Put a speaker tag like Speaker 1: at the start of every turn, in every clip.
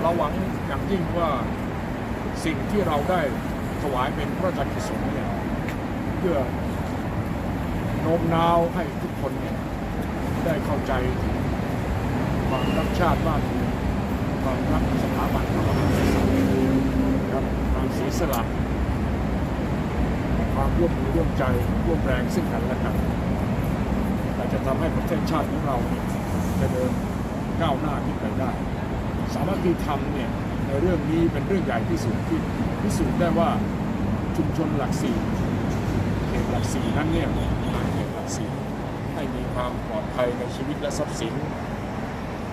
Speaker 1: เราหวังยิ่งว่าสิ่งที่เราได้ถวายเป็นพระราชกุศลเนี่ยเพื่อโน้มน้าวให้ทุกคนเนี่ยได้เข้าใจถึงความรักชาติบ้านเมืองความรักสถาบันพระมหากษัตริย์ครับความเสียสละความร่วมมือร่วมใจร่วมแรงซึ่งกันและกันแต่จะทำให้ประเทศชาติของเราเนี่ยจะเดินก้าวหน้าขึ้นไปได้ามัคคีธรรมเนี่ยในเรื่องนี้เป็นเรื่องใหญ่ที่สุดที่พิสูจน์ได้ว่าชุมชนหลักสี่เขตหลักสี่นั้นเนี่ยเขตหลักสี่ให้มีความปลอดภัยในชีวิตและทรัพย์สิน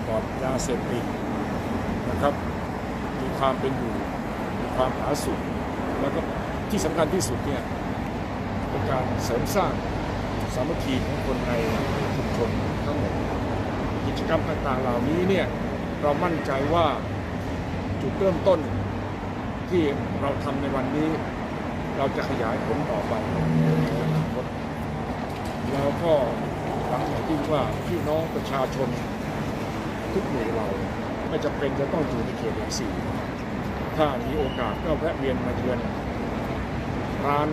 Speaker 1: ปลอดยาเสพติดนะครับ มีความเป็นอยู่มีความผาสุกแล้วก็ที่สำคัญที่สุดเนี่ยเป็นการเสริมสร้างสามัคคีของคนในชุมชนทั้งหมดกิจกรรมต่างๆเหล่านี้เนี่ย เรามั่นใจว่าจุดเริ่มต้นที่เราทำในวันนี้ เราจะขยายผลต่อไปในอนาคตแล้วก็หลังจากที่ว่าพี่น้องประชาชนทุกหมู่เราไม่จำเป็นจะต้องอยู่ในเขตหลักสี่ถ้ามีโอกาสก็แวะเวียนมาเยือนร้าน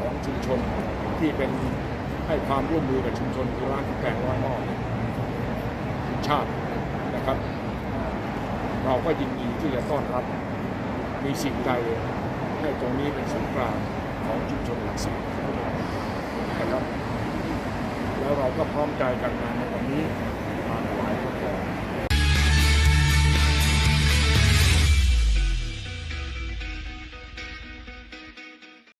Speaker 1: ของชุมชนที่เป็นให้ความร่วมมือกับชุมชนคือร้านแกงร้อยหม้อชาติ ครับ เราก็ยินดีที่จะต้อนรับ มีสิ่งใดให้ตรงนี้เป็นศูนย์กลางของชุมชนหลักสี่นะครับ แล้วเราก็พร้อมใจกันมาในวันนี้มาถวายพระพร